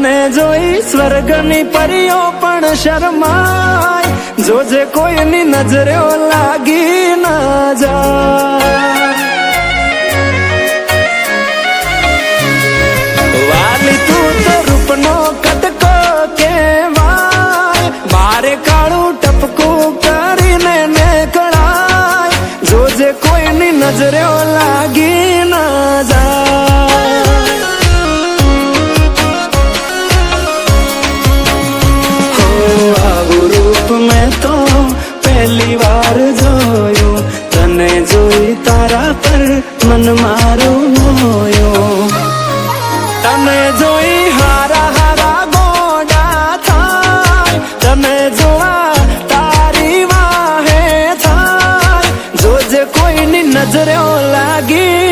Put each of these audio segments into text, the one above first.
તને જોઈ સ્વર્ગની પરીઓ પણ શરમાય. જોજે કોઈની નજરે લાગી ના જાય. રૂપનો કટકો કેવાય મારે કાળું ટપકું કરીને નીકળાય. જોજે કોઈની નજરે લાગી રૂપ મેં તો પહેલી વાર જોયું તને જોઈ તારા પર મન મારું મોયો તને જોઈ હારા હારા ગોડા થાય તને જોવા તારી વાહે થાય જોજે કોઈની નજરે લાગી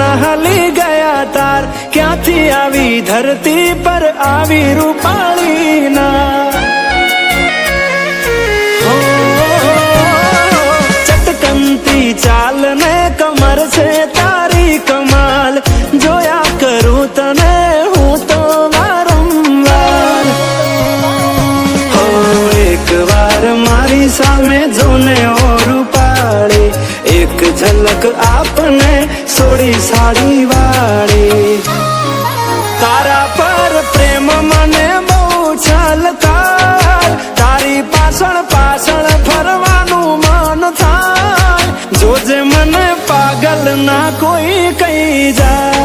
ના હલી ગયા તાર. ક્યાંથી આવી ધરતી પર આવી રૂપાળી ના ચટકનતી ચાલ ને કમર છે તારી કમાલ. જોયા કરું તને હું તો વારંવાર. હો, એક વાર મારી સામે જોને ઓ રૂપાળી. એક ઝલક આપને સોડી સાડી વાળે. તારા પર પ્રેમ મને બહુ ચાલતા તારી પાછળ પાછળ ફરવાનું મન થાય. જોજે મને પાગલ ના કોઈ કઈ જાય.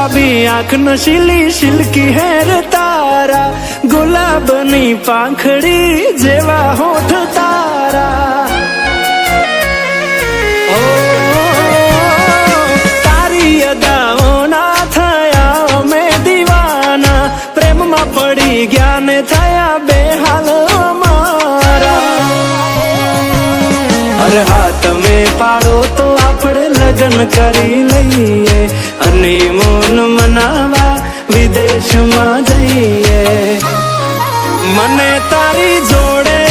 ગુલાબી આંખ નશીલી શિલકી હેર તારા ગુલાબની પાંખડી જેવા હોઠ તારા તારી અદાઓના થયા અમે દીવાના પ્રેમમાં પડી ગયા ને થયા બેહાલ અમારા અરે હા તમે પાડો તો આપણે લગ્ન કરી લઈએ અને મોન મનાવા વિદેશમાં જઈએ. મને તારી જોડે